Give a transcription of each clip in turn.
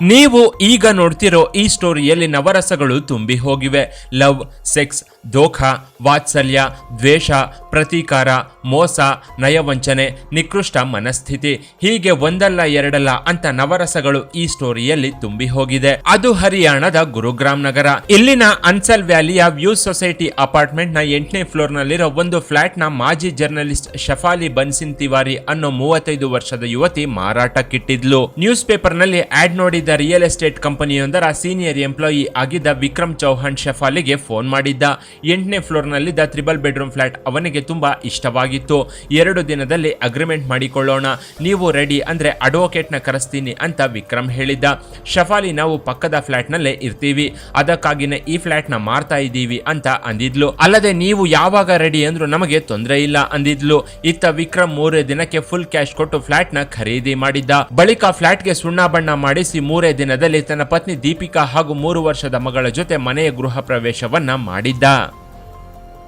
ನೀವು ಈಗ ನೋಡ್ತಿರೋ ಈ ಸ್ಟೋರಿಯಲ್ಲಿ ನವರಸಗಳು ತುಂಬಿ ಹೋಗಿವೆ. ಲವ್ ಸೆಕ್ಸ್ ದೋಖ ವಾತ್ಸಲ್ಯ ದ್ವೇಷ ಪ್ರತೀಕಾರ, ಮೋಸ, ನಯವಂಚನೆ, ನಿಕೃಷ್ಟ ಮನಸ್ಥಿತಿ. ಹೀಗೆ ಒಂದಲ್ಲ ಎರಡಲ್ಲ ಅಂತ ನವರಸಗಳು ಈ ಸ್ಟೋರಿಯಲ್ಲಿ ತುಂಬಿ ಹೋಗಿದೆ. ಅದು ಹರಿಯಾಣದ ಗುರುಗ್ರಾಮ್ ನಗರ. ಇಲ್ಲಿನ ಅನ್ಸಲ್ ವ್ಯಾಲಿಯ ವ್ಯೂ ಸೊಸೈಟಿ ಅಪಾರ್ಟ್ಮೆಂಟ್ನ ಎಂಟನೇ ಫ್ಲೋರ್ ನಲ್ಲಿರೋ ಒಂದು ಫ್ಲಾಟ್ನ ಮಾಜಿ ಜರ್ನಲಿಸ್ಟ್ ಶಫಾಲಿ ಬನ್ಸಿನ್ ತಿವಾರಿ ಅನ್ನೋ ಮೂವತ್ತೈದು ವರ್ಷದ ಯುವತಿ ಮಾರಾಟಕ್ಕಿಟ್ಟಿದ್ಲು. ನ್ಯೂಸ್ ಪೇಪರ್ನಲ್ಲಿ ಆಡ್ ನೋಡಿದ ರಿಯಲ್ ಎಸ್ಟೇಟ್ ಕಂಪನಿಯೊಂದರ ಸೀನಿಯರ್ ಎಂಪ್ಲಾಯಿ ಆಗಿದ್ದ ವಿಕ್ರಮ್ ಚೌಹಾಣ್ ಶಫಾಲಿಗೆ ಫೋನ್ ಮಾಡಿದ್ದ. ಎಂಟನೇ ಫ್ಲೋರ್ ನಲ್ಲಿದ್ದ ತ್ರಿಬಲ್ ಬೆಡ್ರೂಮ್ ಫ್ಲಾಟ್ ಅವನಿಗೆ ತುಂಬಾ ಇಷ್ಟವಾಗಿತ್ತು. ಎರಡು ದಿನದಲ್ಲಿ ಅಗ್ರಿಮೆಂಟ್ ಮಾಡಿಕೊಳ್ಳೋಣ. ನೀವು ರೆಡಿ ಅಂದ್ರೆ ಅಡ್ವೊಕೇಟ್ನ ಕರೆಸ್ತೀನಿ ಅಂತ ವಿಕ್ರಮ್ ಹೇಳಿದ್ದ. ಶಫಾಲಿ, ನಾವು ಪಕ್ಕದ ಫ್ಲ್ಯಾಟ್ನಲ್ಲೇ ಇರ್ತೀವಿ. ಅದಕ್ಕಾಗಿನೇ ಈ ಫ್ಲ್ಯಾಟ್ನ ಮಾರ್ತಾ ಇದ್ದೀವಿ ಅಂತ ಅಂದಿದ್ಲು. ಅಲ್ಲದೆ ನೀವು ಯಾವಾಗ ರೆಡಿ ಅಂದ್ರು ನಮಗೆ ತೊಂದರೆ ಇಲ್ಲ ಅಂದಿದ್ಲು. ಇತ್ತ ವಿಕ್ರಮ್ ಮೂರೇ ದಿನಕ್ಕೆ ಫುಲ್ ಕ್ಯಾಶ್ ಕೊಟ್ಟು ಫ್ಲಾಟ್ನ ಖರೀದಿ ಮಾಡಿದ್ದ. ಬಳಿಕ ಫ್ಲಾಟ್ಗೆ ಸುಣ್ಣ ಬಣ್ಣ ಮಾಡಿಸಿ ಮೂರೇ ದಿನದಲ್ಲಿ ತನ್ನ ಪತ್ನಿ ದೀಪಿಕಾ ಹಾಗೂ ಮೂರು ವರ್ಷದ ಮಗಳ ಜೊತೆ ಮನೆಯ ಗೃಹ ಪ್ರವೇಶವನ್ನ ಮಾಡಿದ್ದ.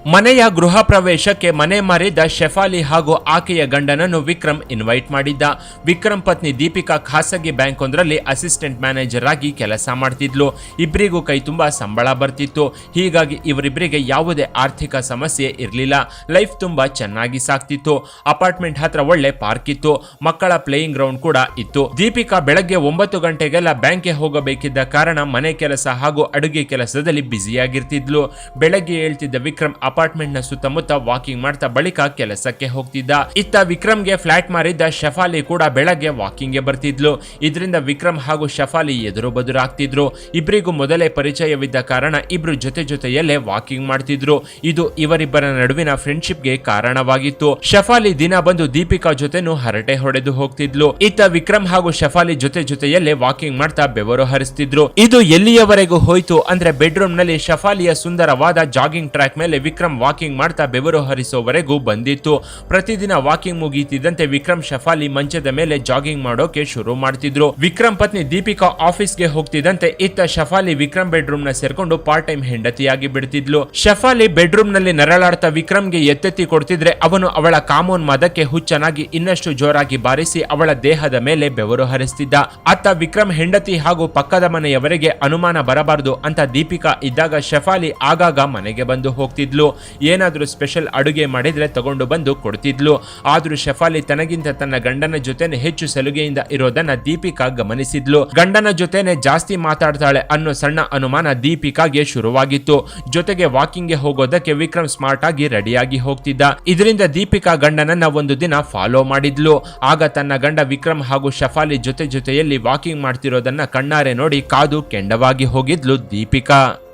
ಮನೆಯ ಗೃಹ ಪ್ರವೇಶಕ್ಕೆ ಮನೆ ಮಾರಿದ ಶೆಫಾಲಿ ಹಾಗೂ ಆಕೆಯ ಗಂಡನನ್ನು ವಿಕ್ರಮ್ ಇನ್ವೈಟ್ ಮಾಡಿದ್ದ. ವಿಕ್ರಮ್ ಪತ್ನಿ ದೀಪಿಕಾ ಖಾಸಗಿ ಬ್ಯಾಂಕ್ ಒಂದರಲ್ಲಿ ಅಸಿಸ್ಟೆಂಟ್ ಮ್ಯಾನೇಜರ್ ಆಗಿ ಕೆಲಸ ಮಾಡ್ತಿದ್ಲು. ಇಬ್ಬರಿಗೂ ಕೈ ತುಂಬಾ ಸಂಬಳ ಬರ್ತಿತ್ತು. ಹೀಗಾಗಿ ಇವರಿಬ್ಬರಿಗೆ ಯಾವುದೇ ಆರ್ಥಿಕ ಸಮಸ್ಯೆ ಇರಲಿಲ್ಲ. ಲೈಫ್ ತುಂಬಾ ಚೆನ್ನಾಗಿ ಸಾಕ್ತಿತ್ತು. ಅಪಾರ್ಟ್ಮೆಂಟ್ ಹತ್ರ ಒಳ್ಳೆ ಪಾರ್ಕ್ ಇತ್ತು. ಮಕ್ಕಳ ಪ್ಲೇಯಿಂಗ್ ಗ್ರೌಂಡ್ ಕೂಡ ಇತ್ತು. ದೀಪಿಕಾ ಬೆಳಗ್ಗೆ ಒಂಬತ್ತು ಗಂಟೆಗೆಲ್ಲ ಬ್ಯಾಂಕ್ಗೆ ಹೋಗಬೇಕಿದ್ದ ಕಾರಣ ಮನೆ ಕೆಲಸ ಹಾಗೂ ಅಡುಗೆ ಕೆಲಸದಲ್ಲಿ ಬ್ಯುಸಿಯಾಗಿರ್ತಿದ್ಲು. ಬೆಳಗ್ಗೆ ಹೇಳ್ತಿದ್ದ ವಿಕ್ರಮ್ ಅಪಾರ್ಟ್ಮೆಂಟ್ನ ಸುತ್ತಮುತ್ತ ವಾಕಿಂಗ್ ಮಾಡ್ತಾ ಬಳಿಕ ಕೆಲಸಕ್ಕೆ ಹೋಗ್ತಿದ್ದ. ಇತ್ತ ವಿಕ್ರಮ್ಗೆ ಫ್ಲಾಟ್ ಮಾರಿದ್ದ ಶಫಾಲಿ ಕೂಡ ಬೆಳಗ್ಗೆ ವಾಕಿಂಗ್ಗೆ ಬರ್ತಿದ್ಲು. ಇದರಿಂದ ವಿಕ್ರಮ್ ಹಾಗೂ ಶಫಾಲಿ ಎದುರು ಬದುರಾಗ್ತಿದ್ರು. ಇಬ್ಬರಿಗೂ ಮೊದಲೇ ಪರಿಚಯವಿದ್ದ ಕಾರಣ ಇಬ್ರು ಜೊತೆ ಜೊತೆಯಲ್ಲೇ ವಾಕಿಂಗ್ ಮಾಡ್ತಿದ್ರು. ಇದು ಇವರಿಬ್ಬರ ನಡುವಿನ ಫ್ರೆಂಡ್ಶಿಪ್ಗೆ ಕಾರಣವಾಗಿತ್ತು. ಶಫಾಲಿ ದಿನ ಬಂದು ದೀಪಿಕಾ ಜೊತೆನೂ ಹರಟೆ ಹೊಡೆದು ಹೋಗ್ತಿದ್ಲು. ಇತ್ತ ವಿಕ್ರಮ್ ಹಾಗೂ ಶಫಾಲಿ ಜೊತೆ ಜೊತೆಯಲ್ಲೇ ವಾಕಿಂಗ್ ಮಾಡ್ತಾ ಬೆವರು ಹರಿಸ್ತಿದ್ರು. ಇದು ಎಲ್ಲಿಯವರೆಗೂ ಹೋಯ್ತು ಅಂದ್ರೆ ಬೆಡ್ರೂಮ್ನಲ್ಲಿ ಶಫಾಲಿಯ ಸುಂದರವಾದ ಜಾಗಿಂಗ್ ಟ್ರ್ಯಾಕ್ ಮೇಲೆ ವಿಕ್ರಮ್ ವಾಕಿಂಗ್ ಮಾಡ್ತಾ ಬೆವರು ಹರಿಸೋವರೆಗೂ ಬಂದಿತ್ತು. ಪ್ರತಿದಿನ ವಾಕಿಂಗ್ ಮುಗಿಯುತ್ತಿದ್ದಂತೆ ವಿಕ್ರಮ್ ಶಫಾಲಿ ಮಂಚದ ಮೇಲೆ ಜಾಗಿಂಗ್ ಮಾಡೋಕೆ ಶುರು ಮಾಡ್ತಿದ್ರು. ವಿಕ್ರಮ್ ಪತ್ನಿ ದೀಪಿಕಾ ಆಫೀಸ್ಗೆ ಹೋಗ್ತಿದ್ದಂತೆ ಇತ್ತ ಶಫಾಲಿ ವಿಕ್ರಮ್ ಬೆಡ್ರೂಮ್ನ ಸೇರ್ಕೊಂಡು ಪಾರ್ಟ್ ಟೈಮ್ ಹೆಂಡತಿಯಾಗಿ ಬಿಡ್ತಿದ್ಲು. ಶಫಾಲಿ ಬೆಡ್ರೂಮ್ನಲ್ಲಿ ನರಳಾಡ್ತಾ ವಿಕ್ರಮ್ಗೆ ಎತ್ತೆತ್ತಿ ಕೊಡ್ತಿದ್ರೆ ಅವನು ಅವಳ ಕಾಮೋನ್ ಮಾದಕ್ಕೆ ಹುಚ್ಚನಾಗಿ ಇನ್ನಷ್ಟು ಜೋರಾಗಿ ಬಾರಿಸಿ ಅವಳ ದೇಹದ ಮೇಲೆ ಬೆವರು ಹರಿಸ್ತಿದ್ದ. ಅತ್ತ ವಿಕ್ರಮ್ ಹೆಂಡತಿ ಹಾಗೂ ಪಕ್ಕದ ಮನೆಯವರಿಗೆ ಅನುಮಾನ ಬರಬಾರದು ಅಂತ ದೀಪಿಕಾ ಇದ್ದಾಗ ಶಫಾಲಿ ಆಗಾಗ ಮನೆಗೆ ಬಂದು ಹೋಗ್ತಿದ್ಲು. ಏನಾದ್ರೂ ಸ್ಪೆಷಲ್ ಅಡುಗೆ ಮಾಡಿದರೆ ತಗೊಂಡು ಬಂದು ಕೊಡ್ತಿದ್ಲು. ಆದರೂ ಶಫಾಲಿ ತನಗಿಂತ ತನ್ನ ಗಂಡನ ಜೊತೆನೆ ಹೆಚ್ಚು ಸಲುಗೆಯಿಂದ ಇರೋದನ್ನ ದೀಪಿಕಾ ಗಮನಿಸಿದ್ಲು. ಗಂಡನ ಜೊತೆನೆ ಜಾಸ್ತಿ ಮಾತಾಡ್ತಾಳೆ ಅನ್ನೋ ಸಣ್ಣ ಅನುಮಾನ ದೀಪಿಕಾಗೆ ಶುರುವಾಗಿತ್ತು. ಜೊತೆಗೆ ವಾಕಿಂಗ್ಗೆ ಹೋಗೋದಕ್ಕೆ ವಿಕ್ರಮ್ ಸ್ಮಾರ್ಟ್ ಆಗಿ ರೆಡಿಯಾಗಿ ಹೋಗ್ತಿದ್ದ. ಇದರಿಂದ ದೀಪಿಕಾ ಗಂಡನನ್ನ ಒಂದು ದಿನ ಫಾಲೋ ಮಾಡಿದ್ಲು. ಆಗ ತನ್ನ ಗಂಡ ವಿಕ್ರಮ್ ಹಾಗೂ ಶಫಾಲಿ ಜೊತೆ ಜೊತೆಯಲ್ಲಿ ವಾಕಿಂಗ್ ಮಾಡ್ತಿರೋದನ್ನ ಕಣ್ಣಾರೆ ನೋಡಿ ಕಾದು ಕೆಂಡವಾಗಿ ಹೋಗಿದ್ಲು ದೀಪಿಕಾ.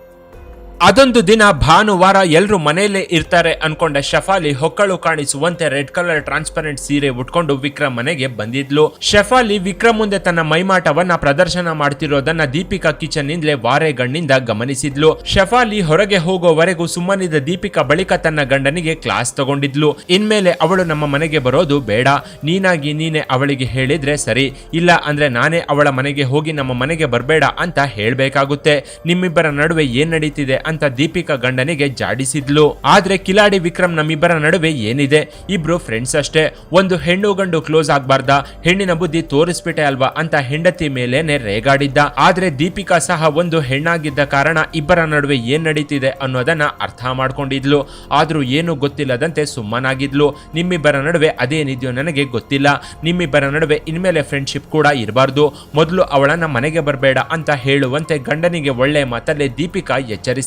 ಅದೊಂದು ದಿನ ಭಾನುವಾರ ಎಲ್ಲರೂ ಮನೆಯಲ್ಲೇ ಇರ್ತಾರೆ ಅನ್ಕೊಂಡ ಶಫಾಲಿ ಹೊಕ್ಕಳು ಕಾಣಿಸುವಂತೆ ರೆಡ್ ಕಲರ್ ಟ್ರಾನ್ಸ್ಪರೆಂಟ್ ಸೀರೆ ಉಟ್ಕೊಂಡು ವಿಕ್ರಮ್ ಮನೆಗೆ ಬಂದಿದ್ಲು. ಶಫಾಲಿ ವಿಕ್ರಮ್ ಮುಂದೆ ತನ್ನ ಮೈಮಾಟವನ್ನ ಪ್ರದರ್ಶನ ಮಾಡ್ತಿರೋದನ್ನ ದೀಪಿಕಾ ಕಿಚನ್ ನಿಂದಲೇ ವಾರೆಗಣ್ಣಿಂದ ಗಮನಿಸಿದ್ಲು. ಶಫಾಲಿ ಹೊರಗೆ ಹೋಗೋವರೆಗೂ ಸುಮ್ಮನಿದ್ದ ದೀಪಿಕಾ ಬಳಿಕ ತನ್ನ ಗಂಡನಿಗೆ ಕ್ಲಾಸ್ ತಗೊಂಡಿದ್ಲು. ಇನ್ಮೇಲೆ ಅವಳು ನಮ್ಮ ಮನೆಗೆ ಬರೋದು ಬೇಡ. ನೀನಾಗಿ ನೀನೆ ಅವಳಿಗೆ ಹೇಳಿದ್ರೆ ಸರಿ. ಇಲ್ಲ ಅಂದ್ರೆ ನಾನೇ ಅವಳ ಮನೆಗೆ ಹೋಗಿ ನಮ್ಮ ಮನೆಗೆ ಬರಬೇಡ ಅಂತ ಹೇಳಬೇಕಾಗುತ್ತೆ. ನಿಮ್ಮಿಬ್ಬರ ನಡುವೆ ಏನ್ ನಡೀತಿದೆ ಅಂತ ದೀಪಿಕಾ ಗಂಡನಿಗೆ ಜಾಡಿಸಿದ್ಲು. ಆದ್ರೆ ಕಿಲಾಡಿ ವಿಕ್ರಮ್ ನಮ್ಮಿಬ್ಬರ ನಡುವೆ ಏನಿದೆ? ಇಬ್ರು ಫ್ರೆಂಡ್ಸ್ ಅಷ್ಟೇ. ಒಂದು ಹೆಣ್ಣು ಗಂಡು ಕ್ಲೋಸ್ ಆಗ್ಬಾರ್ದ. ಹೆಣ್ಣಿನ ಬುದ್ಧಿ ತೋರಿಸ್ಬಿಟ್ಟೆ ಅಲ್ವಾ ಅಂತ ಹೆಂಡತಿ ಮೇಲೇನೆ ರೇಗಾಡಿದ್ದ. ಆದ್ರೆ ದೀಪಿಕಾ ಸಹ ಒಂದು ಹೆಣ್ಣಾಗಿದ್ದ ಕಾರಣ ಇಬ್ಬರ ನಡುವೆ ಏನ್ ನಡೀತಿದೆ ಅನ್ನೋದನ್ನ ಅರ್ಥ ಮಾಡ್ಕೊಂಡಿದ್ಲು. ಆದ್ರೂ ಏನು ಗೊತ್ತಿಲ್ಲದಂತೆ ಸುಮ್ಮನಾಗಿದ್ಲು. ನಿಮ್ಮಿಬ್ಬರ ನಡುವೆ ಅದೇನಿದೆಯೋ ನನಗೆ ಗೊತ್ತಿಲ್ಲ. ನಿಮ್ಮಿಬ್ಬರ ನಡುವೆ ಇನ್ಮೇಲೆ ಫ್ರೆಂಡ್ಶಿಪ್ ಕೂಡ ಇರಬಾರ್ದು. ಮೊದಲು ಅವಳನ್ನ ಮನೆಗೆ ಬರಬೇಡ ಅಂತ ಹೇಳುವಂತೆ ಗಂಡನಿಗೆ ಒಳ್ಳೆ ಮಾತಲ್ಲೇ ದೀಪಿಕಾ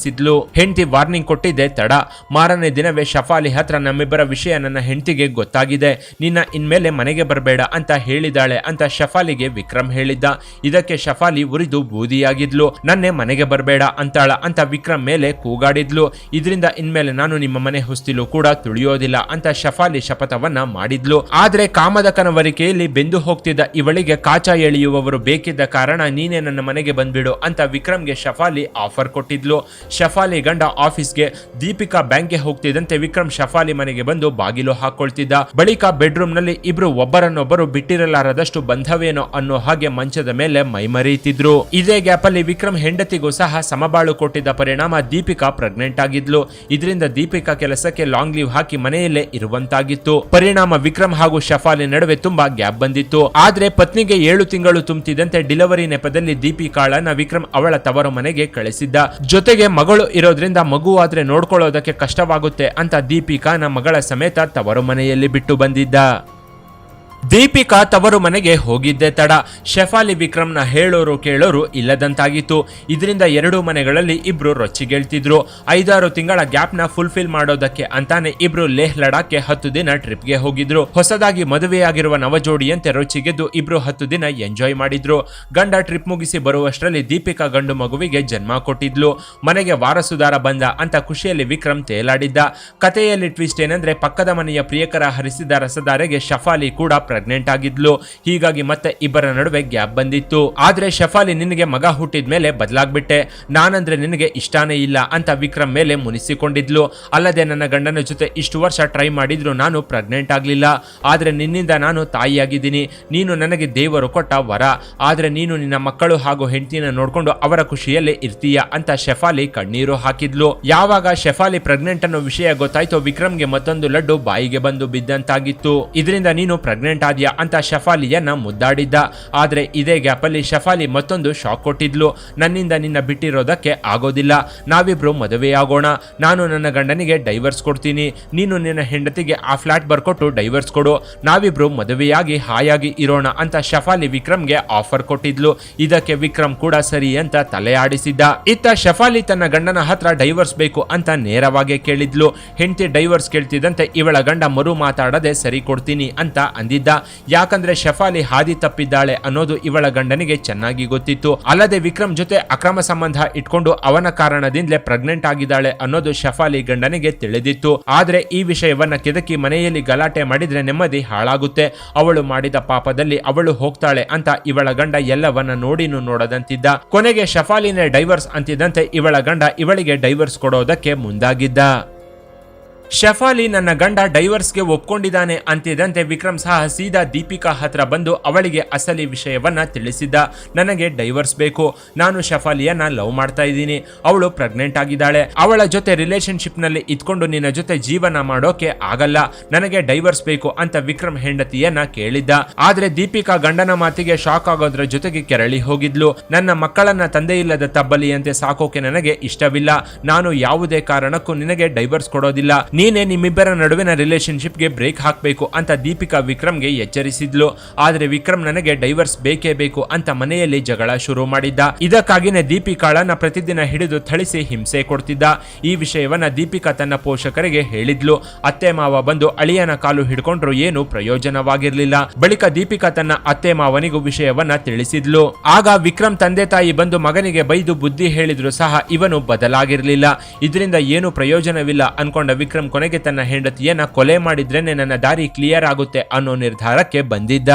ಎಚ್ಚರಿಸಿದ್ಲು ಹೆಂಡತಿ ವಾರ್ನಿಂಗ್ ಕೊಟ್ಟಿದ್ದೆ, ತಡ. ಮಾರನೇ ದಿನವೇ ಶಫಾಲಿ ಹತ್ರ ನಮ್ಮಿಬ್ಬರ ವಿಷಯ ನನ್ನ ಹೆಂಡತಿಗೆ ಗೊತ್ತಾಗಿದೆ. ನಿನ್ನ ಇನ್ಮೇಲೆ ಮನೆಗೆ ಬರಬೇಡ ಅಂತ ಹೇಳಿದಾಳೆ ಅಂತ ಶಫಾಲಿಗೆ ವಿಕ್ರಮ್ ಹೇಳಿದ್ದ. ಇದಕ್ಕೆ ಶಫಾಲಿ ಉರಿದು ಬೂದಿಯಾಗಿದ್ಲು. ನನ್ನೇ ಮನೆಗೆ ಬರಬೇಡ ಅಂತಾಳ ಅಂತ ವಿಕ್ರಮ್ ಮೇಲೆ ಕೂಗಾಡಿದ್ಲು. ಇದರಿಂದ ಇನ್ಮೇಲೆ ನಾನು ನಿಮ್ಮ ಮನೆ ಹೊಸ್ತಿಲು ಕೂಡ ತುಳಿಯೋದಿಲ್ಲ ಅಂತ ಶಫಾಲಿ ಶಪಥವನ್ನ ಮಾಡಿದ್ಲು. ಆದ್ರೆ ಕಾಮದಕನ ಕನವರಿಕೆಯಲ್ಲಿ ಬೆಂದು ಹೋಗ್ತಿದ್ದ ಇವಳಿಗೆ ಕಾಚ ಎಳೆಯುವವರು ಬೇಕಿದ್ದ ಕಾರಣ ನೀನೇ ನನ್ನ ಮನೆಗೆ ಬಂದ್ಬಿಡು ಅಂತ ವಿಕ್ರಮ್ಗೆ ಶಫಾಲಿ ಆಫರ್ ಕೊಟ್ಟಿದ್ಲು. ಶಫಾಲಿ ಗಂಡ ಆಫೀಸ್ಗೆ ದೀಪಿಕಾ ಬ್ಯಾಂಕ್ಗೆ ಹೋಗ್ತಿದ್ದಂತೆ ವಿಕ್ರಮ್ ಶಫಾಲಿ ಮನೆಗೆ ಬಂದು ಬಾಗಿಲು ಹಾಕೊಳ್ತಿದ್ದ. ಬಳಿಕ ಬೆಡ್ರೂಮ್ನಲ್ಲಿ ಇಬ್ರು ಒಬ್ಬರನ್ನೊಬ್ಬರು ಬಿಟ್ಟಿರಲಾರದಷ್ಟು ಬಂಧವೇನೋ ಅನ್ನೋ ಹಾಗೆ ಮಂಚದ ಮೇಲೆ ಮೈಮರೆಯುತ್ತಿದ್ರು ಇದೇ ಗ್ಯಾಪ್ ಅಲ್ಲಿ ವಿಕ್ರಮ್ ಹೆಂಡತಿಗೂ ಸಹ ಸಮಬಾಳು ಕೊಟ್ಟಿದ್ದ ಪರಿಣಾಮ ದೀಪಿಕಾ ಪ್ರೆಗ್ನೆಂಟ್ ಆಗಿದ್ಲು. ಇದರಿಂದ ದೀಪಿಕಾ ಕೆಲಸಕ್ಕೆ ಲಾಂಗ್ ಲೀವ್ ಹಾಕಿ ಮನೆಯಲ್ಲೇ ಇರುವಂತಾಗಿತ್ತು. ಪರಿಣಾಮ ವಿಕ್ರಮ್ ಹಾಗೂ ಶಫಾಲಿ ನಡುವೆ ತುಂಬಾ ಗ್ಯಾಪ್ ಬಂದಿತ್ತು. ಆದ್ರೆ ಪತ್ನಿಗೆ ಏಳು ತಿಂಗಳು ತುಂಬುತ್ತಿದ್ದಂತೆ ಡಿಲಿವರಿ ನೆಪದಲ್ಲಿ ದೀಪಿಕಾಳನ್ನ ವಿಕ್ರಮ್ ಅವಳ ತವರು ಮನೆಗೆ ಕಳಿಸಿದ್ದ. ಜೊತೆಗೆ ಮಗಳು ಇರೋದ್ರಿಂದ ಮಗು ಆದ್ರೆ ನೋಡ್ಕೊಳ್ಳೋದಕ್ಕೆ ಕಷ್ಟವಾಗುತ್ತೆ ಅಂತ ದೀಪಿಕಾ ದೀಪಿಕಾನ ಮಗಳ ಸಮೇತ ತವರು ಮನೆಯಲ್ಲಿ ಬಿಟ್ಟು ಬಂದಿದ್ದ. ದೀಪಿಕಾ ತವರು ಮನೆಗೆ ಹೋಗಿದ್ದೆ ತಡ. ಶೆಫಾಲಿ ವಿಕ್ರಮ್ನ ಹೇಳೋರು ಕೇಳೋರು ಇಲ್ಲದಂತಾಗಿತ್ತು. ಇದರಿಂದ ಎರಡೂ ಮನೆಗಳಲ್ಲಿ ಇಬ್ರು ರೊಚ್ಚಿಗೇಳ್ತಿದ್ರು. ಐದಾರು ತಿಂಗಳ ಗ್ಯಾಪ್ನ ಫುಲ್ಫಿಲ್ ಮಾಡೋದಕ್ಕೆ ಅಂತಾನೆ ಇಬ್ರು ಲೇಹ್ ಲಡಾಖ್ಗೆ ಹತ್ತು ದಿನ ಟ್ರಿಪ್ಗೆ ಹೋಗಿದ್ರು. ಹೊಸದಾಗಿ ಮದುವೆಯಾಗಿರುವ ನವಜೋಡಿಯಂತೆ ರೊಚ್ಚಿಗೆದ್ದು ಇಬ್ರು ಹತ್ತು ದಿನ ಎಂಜಾಯ್ ಮಾಡಿದ್ರು. ಗಂಡ ಟ್ರಿಪ್ ಮುಗಿಸಿ ಬರುವಷ್ಟರಲ್ಲಿ ದೀಪಿಕಾ ಗಂಡು ಮಗುವಿಗೆ ಜನ್ಮ ಕೊಟ್ಟಿದ್ಲು. ಮನೆಗೆ ವಾರಸುದಾರ ಬಂದ ಅಂತ ಖುಷಿಯಲ್ಲಿ ವಿಕ್ರಮ್ ತೇಲಾಡಿದ್ದ. ಕಥೆಯಲ್ಲಿ ಟ್ವಿಸ್ಟ್ ಏನಂದ್ರೆ ಪಕ್ಕದ ಮನೆಯ ಪ್ರಿಯಕರ ಹರಿಸಿದ ರಸದಾರೆಗೆ ಶಫಾಲಿ ಕೂಡ ಪ್ರೆಗ್ನೆಂಟ್ ಆಗಿದ್ಲು. ಹೀಗಾಗಿ ಮತ್ತೆ ಇಬ್ಬರ ನಡುವೆ ಗ್ಯಾಪ್ ಬಂದಿತ್ತು. ಆದ್ರೆ ಶಫಾಲಿ ನಿನಗೆ ಮಗ ಹುಟ್ಟಿದ ಮೇಲೆ ಬದಲಾಗ್ಬಿಟ್ಟೆ. ನಾನಂದ್ರೆ ನಿನಗೆ ಇಷ್ಟಾನೇ ಇಲ್ಲ ಅಂತ ವಿಕ್ರಮ್ ಮೇಲೆ ಮುನಿಸಿಕೊಂಡಿದ್ಲು. ಅಲ್ಲದೆ ನನ್ನ ಗಂಡನ ಜೊತೆ ಇಷ್ಟು ವರ್ಷ ಟ್ರೈ ಮಾಡಿದ್ರು ನಾನು ಪ್ರೆಗ್ನೆಂಟ್ ಆಗ್ಲಿಲ್ಲ. ಆದ್ರೆ ನಿನ್ನಿಂದ ನಾನು ತಾಯಿಯಾಗಿದ್ದೀನಿ. ನೀನು ನನಗೆ ದೇವರು ಕೊಟ್ಟ ವರ. ಆದ್ರೆ ನೀನು ನಿನ್ನ ಮಕ್ಕಳು ಹಾಗೂ ಹೆಂಡತಿನ ನೋಡಿಕೊಂಡು ಅವರ ಖುಷಿಯಲ್ಲೇ ಇರ್ತೀಯ ಅಂತ ಶೆಫಾಲಿ ಕಣ್ಣೀರು ಹಾಕಿದ್ಲು. ಯಾವಾಗ ಶೆಫಾಲಿ ಪ್ರೆಗ್ನೆಂಟ್ ಅನ್ನೋ ವಿಷಯ ಗೊತ್ತಾಯ್ತೋ ವಿಕ್ರಮ್ಗೆ ಮತ್ತೊಂದು ಲಡ್ಡು ಬಾಯಿಗೆ ಬಂದು ಬಿದ್ದಂತಾಗಿತ್ತು. ಇದರಿಂದ ನೀನು ಪ್ರೆಗ್ನೆಂಟ್ ಆದ್ಯಾ ಅಂತ ಶಫಾಲಿಯನ್ನ ಮುದ್ದಾಡಿದ್ದ. ಆದ್ರೆ ಇದೇ ಗ್ಯಾಪ್ ಅಲ್ಲಿ ಶಫಾಲಿ ಮತ್ತೊಂದು ಶಾಕ್ ಕೊಟ್ಟಿದ್ಲು. ನನ್ನಿಂದ ನಿನ್ನ ಬಿಟ್ಟಿರೋದಕ್ಕೆ ಆಗೋದಿಲ್ಲ. ನಾವಿಬ್ರು ಮದುವೆಯಾಗೋಣ. ನಾನು ನನ್ನ ಗಂಡನಿಗೆ ಡೈವರ್ಸ್ ಕೊಡ್ತೀನಿ. ನೀನು ನಿನ್ನ ಹೆಂಡತಿಗೆ ಆ ಫ್ಲಾಟ್ ಬರ್ಕೊಟ್ಟು ಡೈವರ್ಸ್ ಕೊಡು. ನಾವಿಬ್ರು ಮದುವೆಯಾಗಿ ಹಾಯಾಗಿ ಇರೋಣ ಅಂತ ಶಫಾಲಿ ವಿಕ್ರಮ್ಗೆ ಆಫರ್ ಕೊಟ್ಟಿದ್ಲು. ಇದಕ್ಕೆ ವಿಕ್ರಮ್ ಕೂಡ ಸರಿ ಅಂತ ತಲೆ ಆಡಿಸಿದ್ದ. ಇತ್ತ ಶಫಾಲಿ ತನ್ನ ಗಂಡನ ಹತ್ರ ಡೈವರ್ಸ್ ಬೇಕು ಅಂತ ನೇರವಾಗಿ ಕೇಳಿದ್ಲು. ಹೆಂಡತಿ ಡೈವರ್ಸ್ ಕೇಳ್ತಿದ್ದಂತೆ ಇವಳ ಗಂಡ ಮರು ಮಾತಾಡದೆ ಸರಿ ಕೊಡ್ತೀನಿ ಅಂತ ಅಂದಿದ್ದ. ಯಾಕಂದ್ರೆ ಶಫಾಲಿ ಹಾದಿ ತಪ್ಪಿದ್ದಾಳೆ ಅನ್ನೋದು ಇವಳ ಗಂಡನಿಗೆ ಚೆನ್ನಾಗಿ ಗೊತ್ತಿತ್ತು. ಅಲ್ಲದೆ ವಿಕ್ರಮ್ ಜೊತೆ ಅಕ್ರಮ ಸಂಬಂಧ ಇಟ್ಕೊಂಡು ಅವನ ಕಾರಣದಿಂದಲೇ ಪ್ರೆಗ್ನೆಂಟ್ ಆಗಿದ್ದಾಳೆ ಅನ್ನೋದು ಶಫಾಲಿ ಗಂಡನಿಗೆ ತಿಳಿದಿತ್ತು. ಆದ್ರೆ ಈ ವಿಷಯವನ್ನ ಕೆದಕಿ ಮನೆಯಲ್ಲಿ ಗಲಾಟೆ ಮಾಡಿದ್ರೆ ನೆಮ್ಮದಿ ಹಾಳಾಗುತ್ತೆ. ಅವಳು ಮಾಡಿದ ಪಾಪದಲ್ಲಿ ಅವಳು ಹೋಗ್ತಾಳೆ ಅಂತ ಇವಳ ಗಂಡ ಎಲ್ಲವನ್ನ ನೋಡಿನೂ ನೋಡದಂತಿದ್ದ. ಕೊನೆಗೆ ಶಫಾಲಿನೇ ಡೈವರ್ಸ್ ಅಂತಿದ್ದಂತೆ ಇವಳ ಗಂಡ ಇವಳಿಗೆ ಡೈವರ್ಸ್ ಕೊಡೋದಕ್ಕೆ ಮುಂದಾಗಿದ್ದ. ಶಫಾಲಿ ನನ್ನ ಗಂಡ ಡೈವರ್ಸ್ಗೆ ಒಪ್ಕೊಂಡಿದ್ದಾನೆ ಅಂತಿದ್ದಂತೆ ವಿಕ್ರಮ್ ಸಹ ಸೀದಾ ದೀಪಿಕಾ ಹತ್ರ ಬಂದು ಅವಳಿಗೆ ಅಸಲಿ ವಿಷಯವನ್ನ ತಿಳಿಸಿದ್ದ. ನನಗೆ ಡೈವರ್ಸ್ ಬೇಕು. ನಾನು ಶಫಾಲಿಯನ್ನ ಲವ್ ಮಾಡ್ತಾ ಇದ್ದೀನಿ. ಅವಳು ಪ್ರೆಗ್ನೆಂಟ್ ಆಗಿದ್ದಾಳೆ. ಅವಳ ಜೊತೆ ರಿಲೇಶನ್ಶಿಪ್ನಲ್ಲಿ ಇದ್ಕೊಂಡು ನಿನ್ನ ಜೊತೆ ಜೀವನ ಮಾಡೋಕೆ ಆಗಲ್ಲ. ನನಗೆ ಡೈವರ್ಸ್ ಬೇಕು ಅಂತ ವಿಕ್ರಮ್ ಹೆಂಡತಿಯನ್ನ ಕೇಳಿದ್ದ. ಆದ್ರೆ ದೀಪಿಕಾ ಗಂಡನ ಮಾತಿಗೆ ಶಾಕ್ ಆಗೋದ್ರ ಜೊತೆಗೆ ಕೆರಳಿ ಹೋಗಿದ್ಲು. ನನ್ನ ಮಕ್ಕಳನ್ನ ತಂದೆ ಇಲ್ಲದ ತಬ್ಬಲಿಯಂತೆ ಸಾಕೋಕೆ ನನಗೆ ಇಷ್ಟವಿಲ್ಲ. ನಾನು ಯಾವುದೇ ಕಾರಣಕ್ಕೂ ನಿನಗೆ ಡೈವರ್ಸ್ ಕೊಡೋದಿಲ್ಲ. ನೀನೇ ನಿಮ್ಮಿಬ್ಬರ ನಡುವಿನ ರಿಲೇಶನ್ಶಿಪ್ಗೆ ಬ್ರೇಕ್ ಹಾಕಬೇಕು ಅಂತ ದೀಪಿಕಾ ವಿಕ್ರಮ್ಗೆ ಎಚ್ಚರಿಸಿದ್ಲು. ಆದರೆ ವಿಕ್ರಮ್ ನನಗೆ ಡೈವರ್ಸ್ ಬೇಕೇ ಬೇಕು ಅಂತ ಮನೆಯಲ್ಲಿ ಜಗಳ ಶುರು ಮಾಡಿದ್ದ. ಇದಕ್ಕಾಗಿನೇ ದೀಪಿಕಾಳನ್ನ ಪ್ರತಿದಿನ ಹಿಡಿದು ಥಳಿಸಿ ಹಿಂಸೆ ಕೊಡ್ತಿದ್ದ. ಈ ವಿಷಯವನ್ನ ದೀಪಿಕಾ ತನ್ನ ಪೋಷಕರಿಗೆ ಹೇಳಿದ್ಲು. ಅತ್ತೆ ಮಾವ ಬಂದು ಅಳಿಯನ ಕಾಲು ಹಿಡ್ಕೊಂಡ್ರು ಏನು ಪ್ರಯೋಜನವಾಗಿರ್ಲಿಲ್ಲ. ಬಳಿಕ ದೀಪಿಕಾ ತನ್ನ ಅತ್ತೆ ಮಾವನಿಗೂ ವಿಷಯವನ್ನ ತಿಳಿಸಿದ್ಲು. ಆಗ ವಿಕ್ರಮ್ ತಂದೆ ತಾಯಿ ಬಂದು ಮಗನಿಗೆ ಬೈದು ಬುದ್ಧಿ ಹೇಳಿದ್ರು ಸಹ ಇವನು ಬದಲಾಗಿರ್ಲಿಲ್ಲ. ಇದರಿಂದ ಏನು ಪ್ರಯೋಜನವಿಲ್ಲ ಅನ್ಕೊಂಡ ವಿಕ್ರಮ್ ಕೊನೆಗೆ ತನ್ನ ಹೆಂಡತಿಯನ್ನ ಕೊಲೆ ಮಾಡಿದ್ರೇನೆ ನನ್ನ ದಾರಿ ಕ್ಲಿಯರ್ ಆಗುತ್ತೆ ಅನ್ನೋ ನಿರ್ಧಾರಕ್ಕೆ ಬಂದಿದ್ದ.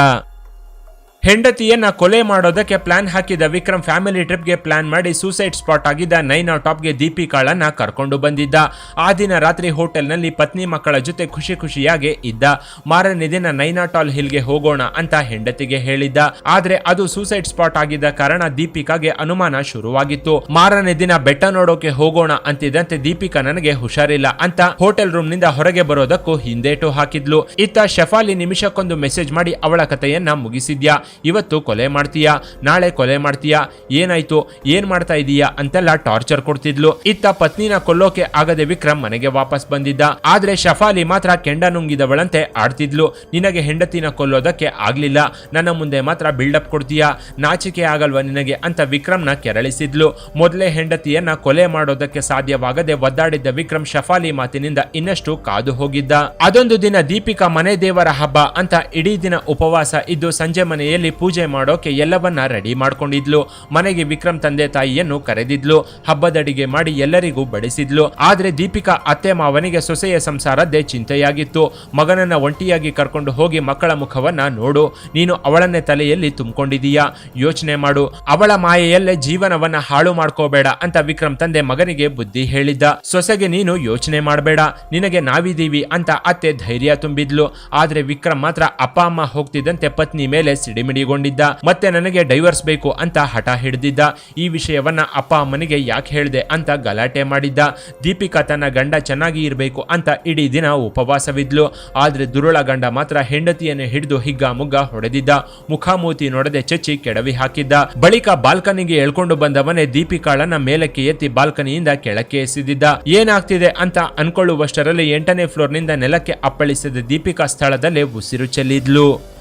ಹೆಂಡತಿಯನ್ನ ಕೊಲೆ ಮಾಡೋದಕ್ಕೆ ಪ್ಲಾನ್ ಹಾಕಿದ ವಿಕ್ರಮ್ ಫ್ಯಾಮಿಲಿ ಟ್ರಿಪ್ಗೆ ಪ್ಲಾನ್ ಮಾಡಿ ಸೂಸೈಡ್ ಸ್ಪಾಟ್ ಆಗಿದ್ದ ನೈನಾ ಟಾಪ್ಗೆ ದೀಪಿಕಾಳನ್ನ ಕರ್ಕೊಂಡು ಬಂದಿದ್ದ. ಆ ದಿನ ರಾತ್ರಿ ಹೋಟೆಲ್ನಲ್ಲಿ ಪತ್ನಿ ಮಕ್ಕಳ ಜೊತೆ ಖುಷಿ ಖುಷಿಯಾಗಿ ಇದ್ದ. ಮಾರನೇ ದಿನ ನೈನಾಟಾಲ್ ಹಿಲ್ಗೆ ಹೋಗೋಣ ಅಂತ ಹೆಂಡತಿಗೆ ಹೇಳಿದ್ದ. ಆದ್ರೆ ಅದು ಸೂಸೈಡ್ ಸ್ಪಾಟ್ ಆಗಿದ್ದ ಕಾರಣ ದೀಪಿಕಾಗೆ ಅನುಮಾನ ಶುರುವಾಗಿತ್ತು. ಮಾರನೇ ದಿನ ಬೆಟ್ಟ ನೋಡೋಕೆ ಹೋಗೋಣ ಅಂತಿದ್ದಂತೆ ದೀಪಿಕಾ ನನಗೆ ಹುಷಾರಿಲ್ಲ ಅಂತ ಹೋಟೆಲ್ ರೂಮ್ನಿಂದ ಹೊರಗೆ ಬರೋದಕ್ಕೂ ಹಿಂದೇಟು ಹಾಕಿದ್ಲು. ಇತ್ತ ಶಫಾಲಿ ನಿಮಿಷಕ್ಕೊಂದು ಮೆಸೇಜ್ ಮಾಡಿ ಅವಳ ಕಥೆಯನ್ನ ಮುಗಿಸಿದ್ಯಾ. ಇವತ್ತು ಕೊಲೆ ಮಾಡ್ತೀಯಾ? ನಾಳೆ ಕೊಲೆ ಮಾಡ್ತೀಯಾ? ಏನಾಯ್ತು? ಏನ್ ಮಾಡ್ತಾ ಇದೀಯಾ? ಅಂತೆಲ್ಲ ಟಾರ್ಚರ್ ಕೊಡ್ತಿದ್ಲು. ಇತ್ತ ಪತ್ನಿನ ಕೊಲ್ಲೋಕೆ ಆಗದೆ ವಿಕ್ರಮ್ ಮನೆಗೆ ವಾಪಸ್ ಬಂದಿದ್ದ. ಆದ್ರೆ ಶಫಾಲಿ ಮಾತ್ರ ಕೆಂಡ ನುಂಗಿದವಳಂತೆ ಆಡ್ತಿದ್ಲು. ನಿನಗೆ ಹೆಂಡತಿನ ಕೊಲ್ಲೋದಕ್ಕೆ ಆಗ್ಲಿಲ್ಲ. ನನ್ನ ಮುಂದೆ ಮಾತ್ರ ಬಿಲ್ಡಪ್ ಕೊಡ್ತೀಯಾ? ನಾಚಿಕೆ ಆಗಲ್ವಾ ನಿನಗೆ? ಅಂತ ವಿಕ್ರಮ್ನ ಕೆರಳಿಸಿದ್ಲು. ಮೊದಲೇ ಹೆಂಡತಿಯನ್ನ ಕೊಲೆ ಮಾಡೋದಕ್ಕೆ ಸಾಧ್ಯವಾಗದೆ ಒದ್ದಾಡಿದ್ದ ವಿಕ್ರಮ್ ಶಫಾಲಿ ಮಾತಿನಿಂದ ಇನ್ನಷ್ಟು ಕಾದು ಹೋಗಿದ್ದ. ಅದೊಂದು ದಿನ ದೀಪಿಕಾ ಮನೆ ದೇವರ ಹಬ್ಬ ಅಂತ ಇಡೀ ದಿನ ಉಪವಾಸ ಇದ್ದು ಸಂಜೆ ಮನೆಯಲ್ಲಿ ಮನೆಯಲ್ಲಿ ಪೂಜೆ ಮಾಡೋಕೆ ಎಲ್ಲವನ್ನ ರೆಡಿ ಮಾಡ್ಕೊಂಡಿದ್ಲು. ಮನೆಗೆ ವಿಕ್ರಮ್ ತಂದೆ ತಾಯಿಯನ್ನು ಕರೆದಿದ್ಲು. ಹಬ್ಬದಡಿಗೆ ಮಾಡಿ ಎಲ್ಲರಿಗೂ ಬಡಿಸಿದ್ಲು. ಆದ್ರೆ ದೀಪಿಕಾ ಅತ್ತೆ ಮಾವನಿಗೆ ಸೊಸೆಯ ಸಂಸಾರದ್ದೇ ಚಿಂತೆಯಾಗಿತ್ತು. ಮಗನನ್ನ ಒಂಟಿಯಾಗಿ ಕರ್ಕೊಂಡು ಹೋಗಿ ಮಕ್ಕಳ ಮುಖವನ್ನ ನೋಡು. ನೀನು ಅವಳನ್ನೇ ತಲೆಯಲ್ಲಿ ತುಂಬಿಕೊಂಡಿದೀಯಾ? ಯೋಚನೆ ಮಾಡು. ಅವಳ ಮಾಯೆಯಲ್ಲೇ ಜೀವನವನ್ನ ಹಾಳು ಮಾಡ್ಕೋಬೇಡ ಅಂತ ವಿಕ್ರಮ್ ತಂದೆ ಮಗನಿಗೆ ಬುದ್ಧಿ ಹೇಳಿದ್ದ. ಸೊಸೆಗೆ ನೀನು ಯೋಚನೆ ಮಾಡಬೇಡ. ನಿನಗೆ ನಾವಿದ್ದೀವಿ ಅಂತ ಅತ್ತೆ ಧೈರ್ಯ ತುಂಬಿದ್ಲು. ಆದ್ರೆ ವಿಕ್ರಮ್ ಮಾತ್ರ ಅಪ್ಪ, ಅಮ್ಮ ಹೋಗ್ತಿದ್ದಂತೆ ಪತ್ನಿ ಮೇಲೆ ಸಿಡಿಮಿಡಿಗೊಂಡಿದ್ದ ಮತ್ತೆ ನನಗೆ ಡೈವರ್ಸ್ ಬೇಕು ಅಂತ ಹಠ ಹಿಡಿದಿದ್ದ. ಈ ವಿಷಯವನ್ನ ಅಪ್ಪ ಅಮ್ಮನಿಗೆ ಯಾಕೆ ಹೇಳಿದೆ ಅಂತ ಗಲಾಟೆ ಮಾಡಿದ್ದ. ದೀಪಿಕಾ ತನ್ನ ಗಂಡ ಚೆನ್ನಾಗಿ ಇರಬೇಕು ಅಂತ ಇಡೀ ದಿನ ಉಪವಾಸವಿದ್ಲು. ಆದ್ರೆ ದುರುಳ ಗಂಡ ಮಾತ್ರ ಹೆಂಡತಿಯನ್ನು ಹಿಡಿದು ಹಿಗ್ಗ ಮುಗ್ಗ ಹೊಡೆದಿದ್ದ. ಮುಖಾಮೂತಿ ನೋಡದೆ ಚಚ್ಚಿ ಕೆಡವಿ ಹಾಕಿದ್ದ. ಬಳಿಕ ಬಾಲ್ಕನಿಗೆ ಎಳ್ಕೊಂಡು ಬಂದವನೇ ದೀಪಿಕಾಳನ್ನ ಮೇಲಕ್ಕೆ ಎತ್ತಿ ಬಾಲ್ಕನಿಯಿಂದ ಕೆಳಕ್ಕೆ ಎಸೆದಿದ್ದ. ಏನಾಗ್ತಿದೆ ಅಂತ ಅನ್ಕೊಳ್ಳುವಷ್ಟರಲ್ಲಿ ಎಂಟನೇ ಫ್ಲೋರ್ನಿಂದ ನೆಲಕ್ಕೆ ಅಪ್ಪಳಿಸಿದ ದೀಪಿಕಾ ಸ್ಥಳದಲ್ಲೇ ಉಸಿರು ಚೆಲ್ಲಿದ್ಲು.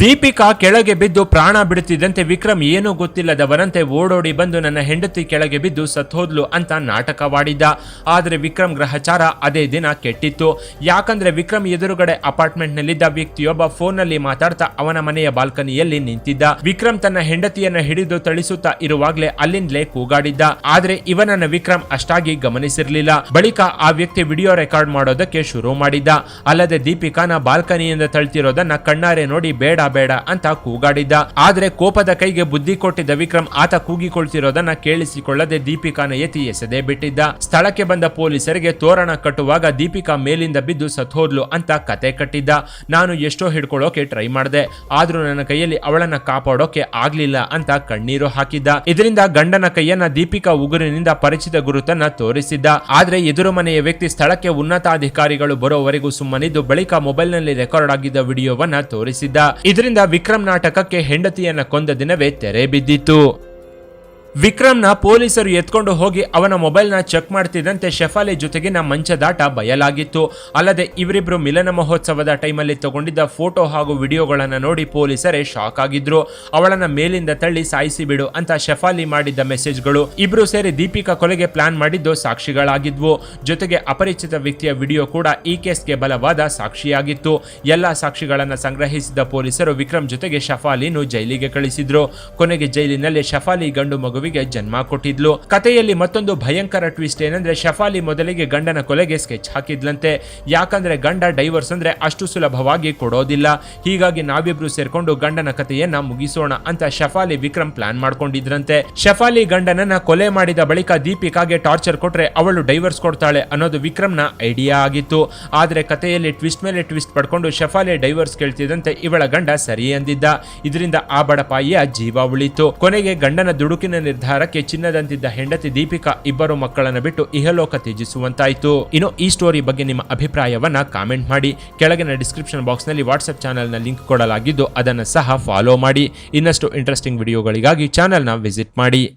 ದೀಪಿಕಾ ಕೆಳಗೆ ಬಿದ್ದು ಪ್ರಾಣ ಬಿಡುತ್ತಿದ್ದಂತೆ ವಿಕ್ರಮ್ ಏನೂ ಗೊತ್ತಿಲ್ಲದವರಂತೆ ಓಡೋಡಿ ಬಂದು ನನ್ನ ಹೆಂಡತಿ ಕೆಳಗೆ ಬಿದ್ದು ಸತ್ತೋದ್ಲು ಅಂತ ನಾಟಕವಾಡಿದ್ದ. ಆದರೆ ವಿಕ್ರಮ್ ಗ್ರಹಚಾರ ಅದೇ ದಿನ ಕೆಟ್ಟಿತ್ತು. ಯಾಕಂದ್ರೆ ವಿಕ್ರಮ್ ಎದುರುಗಡೆ ಅಪಾರ್ಟ್ಮೆಂಟ್ನಲ್ಲಿದ್ದ ವ್ಯಕ್ತಿಯೊಬ್ಬ ಫೋನ್ನಲ್ಲಿ ಮಾತಾಡ್ತಾ ಅವನ ಮನೆಯ ಬಾಲ್ಕನಿಯಲ್ಲಿ ನಿಂತಿದ್ದ. ವಿಕ್ರಮ್ ತನ್ನ ಹೆಂಡತಿಯನ್ನ ಹಿಡಿದು ತಳಿಸುತ್ತಾ ಇರುವಾಗಲೇ ಅಲ್ಲಿಂದಲೇ ಕೂಗಾಡಿದ್ದ. ಆದ್ರೆ ಇವನನ್ನ ವಿಕ್ರಮ್ ಅಷ್ಟಾಗಿ ಗಮನಿಸಿರ್ಲಿಲ್ಲ. ಬಳಿಕ ಆ ವ್ಯಕ್ತಿ ವಿಡಿಯೋ ರೆಕಾರ್ಡ್ ಮಾಡೋದಕ್ಕೆ ಶುರು ಮಾಡಿದ್ದ. ಅಲ್ಲದೆ ದೀಪಿಕಾನ ಬಾಲ್ಕನಿಯಿಂದ ತಳ್ತಿರೋದನ್ನ ಕಣ್ಣಾರೆ ನೋಡಿ ಬೇಡ ಬೇಡ ಅಂತ ಕೂಗಾಡಿದ್ದ. ಆದ್ರೆ ಕೋಪದ ಕೈಗೆ ಬುದ್ಧಿ ಕೊಟ್ಟಿದ್ದ ವಿಕ್ರಮ್ ಆತ ಕೂಗಿಕೊಳ್ತಿರೋದನ್ನ ಕೇಳಿಸಿಕೊಳ್ಳದೆ ದೀಪಿಕಾನ ಎತ್ತಿ ಎಸೆದೇ ಬಿಟ್ಟಿದ್ದ. ಸ್ಥಳಕ್ಕೆ ಬಂದ ಪೊಲೀಸರಿಗೆ ತೋರಣ ಕಟ್ಟುವಾಗ ದೀಪಿಕಾ ಮೇಲಿಂದ ಬಿದ್ದು ಸತ್ತೋದ್ಲು ಅಂತ ಕತೆ ಕಟ್ಟಿದ್ದ. ನಾನು ಎಷ್ಟೋ ಹಿಡ್ಕೊಳ್ಳೋಕೆ ಟ್ರೈ ಮಾಡಿದೆ. ಆದ್ರೂ ನನ್ನ ಕೈಯಲ್ಲಿ ಅವಳನ್ನ ಕಾಪಾಡೋಕೆ ಆಗ್ಲಿಲ್ಲ ಅಂತ ಕಣ್ಣೀರು ಹಾಕಿದ್ದ. ಇದರಿಂದ ಗಂಡನ ಕೈಯನ್ನ ದೀಪಿಕಾ ಉಗುರಿನಿಂದ ಪರಿಚಿತ ಗುರುತನ್ನ ತೋರಿಸಿದ್ದ. ಆದ್ರೆ ಎದುರು ಮನೆಯ ವ್ಯಕ್ತಿ ಸ್ಥಳಕ್ಕೆ ಉನ್ನತಾಧಿಕಾರಿಗಳು ಬರೋವರೆಗೂ ಸುಮ್ಮನಿದ್ದು ಬಳಿಕ ಮೊಬೈಲ್ನಲ್ಲಿ ರೆಕಾರ್ಡ್ ಆಗಿದ್ದ ವಿಡಿಯೋವನ್ನ ತೋರಿಸಿದ್ದ. ಇದರಿಂದ ವಿಕ್ರಮ್ ನಾಟಕಕ್ಕೆ ಹೆಂಡತಿಯನ್ನ ಕೊಂದ ದಿನವೇ ತೆರೆ ಬಿದ್ದಿತ್ತು. ವಿಕ್ರಮ್ನ ಪೊಲೀಸರು ಎತ್ಕೊಂಡು ಹೋಗಿ ಅವನ ಮೊಬೈಲ್ನ ಚೆಕ್ ಮಾಡ್ತಿದ್ದಂತೆ ಶೆಫಾಲಿ ಜೊತೆಗಿನ ಮಂಚದಾಟ ಬಯಲಾಗಿತ್ತು. ಅಲ್ಲದೆ ಇವರಿಬ್ರು ಮಿಲನ ಮಹೋತ್ಸವದ ಟೈಮಲ್ಲಿ ತಗೊಂಡಿದ್ದ ಫೋಟೋ ಹಾಗೂ ವಿಡಿಯೋಗಳನ್ನು ನೋಡಿ ಪೊಲೀಸರೇ ಶಾಕ್ ಆಗಿದ್ರು. ಅವಳನ್ನ ಮೇಲಿಂದ ತಳ್ಳಿ ಸಾಯಿಸಿ ಬಿಡು ಅಂತ ಶೆಫಾಲಿ ಮಾಡಿದ್ದ ಮೆಸೇಜ್ಗಳು. ಇಬ್ರು ಸೇರಿ ದೀಪಿಕಾ ಕೊಲೆಗೆ ಪ್ಲಾನ್ ಮಾಡಿದ್ದು ಸಾಕ್ಷಿಗಳಾಗಿದ್ವು. ಜೊತೆಗೆ ಅಪರಿಚಿತ ವ್ಯಕ್ತಿಯ ವಿಡಿಯೋ ಕೂಡ ಈ ಕೇಸ್ಗೆ ಬಲವಾದ ಸಾಕ್ಷಿಯಾಗಿತ್ತು. ಎಲ್ಲಾ ಸಾಕ್ಷಿಗಳನ್ನು ಸಂಗ್ರಹಿಸಿದ ಪೊಲೀಸರು ವಿಕ್ರಮ್ ಜೊತೆಗೆ ಶಫಾಲಿನು ಜೈಲಿಗೆ ಕಳಿಸಿದ್ರು. ಕೊನೆಗೆ ಜೈಲಿನಲ್ಲಿ ಶಫಾಲಿ ಗಂಡು ಮಗುವಿಗೆ ಜನ್ಮ ಕೊಟ್ಟಿದ್ಲು. ಕಥೆಯಲ್ಲಿ ಮತ್ತೊಂದು ಭಯಂಕರ ಟ್ವಿಸ್ಟ್ ಏನಂದ್ರೆ ಶಫಾಲಿ ಮೊದಲಿಗೆ ಗಂಡನ ಕೊಲೆಗೆ ಸ್ಕೆಚ್ ಹಾಕಿದ್ಲಂತೆ. ಯಾಕಂದ್ರೆ ಗಂಡ ಡೈವರ್ಸ್ ಅಂದ್ರೆ ಅಷ್ಟು ಸುಲಭವಾಗಿ ಕೊಡೋದಿಲ್ಲ. ಹೀಗಾಗಿ ನಾವಿಬ್ರು ಸೇರ್ಕೊಂಡು ಗಂಡನ ಕಥೆಯನ್ನ ಮುಗಿಸೋಣ ಅಂತ ಶಫಾಲಿ ವಿಕ್ರಮ್ ಪ್ಲಾನ್ ಮಾಡ್ಕೊಂಡಿದ್ರಂತೆ. ಶಫಾಲಿ ಗಂಡನನ್ನ ಕೊಲೆ ಮಾಡಿದ ಬಳಿಕ ದೀಪಿಕಾಗೆ ಟಾರ್ಚರ್ ಕೊಟ್ರೆ ಅವಳು ಡೈವರ್ಸ್ ಕೊಡ್ತಾಳೆ ಅನ್ನೋದು ವಿಕ್ರಮ್ನ ಐಡಿಯಾ ಆಗಿತ್ತು. ಆದ್ರೆ ಕಥೆಯಲ್ಲಿ ಟ್ವಿಸ್ಟ್ ಮೇಲೆ ಟ್ವಿಸ್ಟ್ ಪಡ್ಕೊಂಡು ಶಫಾಲಿ ಡೈವರ್ಸ್ ಕೇಳ್ತಿದ್ದಂತೆ ಇವಳ ಗಂಡ ಸರಿ ಅಂದಿದ್ದ. ಇದರಿಂದ ಆ ಬಡಪಾಯಿಯ ಜೀವ ಉಳಿತು. ಕೊನೆಗೆ ಗಂಡನ ದುಡುಕಿನ ನಿರ್ಧಾರಕ್ಕೆ ಚಿನ್ನದಂತಿದ್ದ ಹೆಂಡತಿ ದೀಪಿಕಾ ಇಬ್ಬರು ಮಕ್ಕಳನ್ನು ಬಿಟ್ಟು ಇಹಲೋಕ ತ್ಯಜಿಸುವಂತಾಯಿತು. ಇನ್ನು ಈ ಸ್ಟೋರಿ ಬಗ್ಗೆ ನಿಮ್ಮ ಅಭಿಪ್ರಾಯವನ್ನ ಕಾಮೆಂಟ್ ಮಾಡಿ. ಕೆಳಗಿನ ಡಿಸ್ಕ್ರಿಪ್ಷನ್ ಬಾಕ್ಸ್ನಲ್ಲಿ ವಾಟ್ಸ್ಆಪ್ ಚಾನೆಲ್ನ ಲಿಂಕ್ ಕೊಡಲಾಗಿದ್ದು ಅದನ್ನು ಸಹ ಫಾಲೋ ಮಾಡಿ. ಇನ್ನಷ್ಟು ಇಂಟ್ರೆಸ್ಟಿಂಗ್ ವಿಡಿಯೋಗಳಿಗಾಗಿ ಚಾನೆಲ್ನ ವಿಸಿಟ್ ಮಾಡಿ.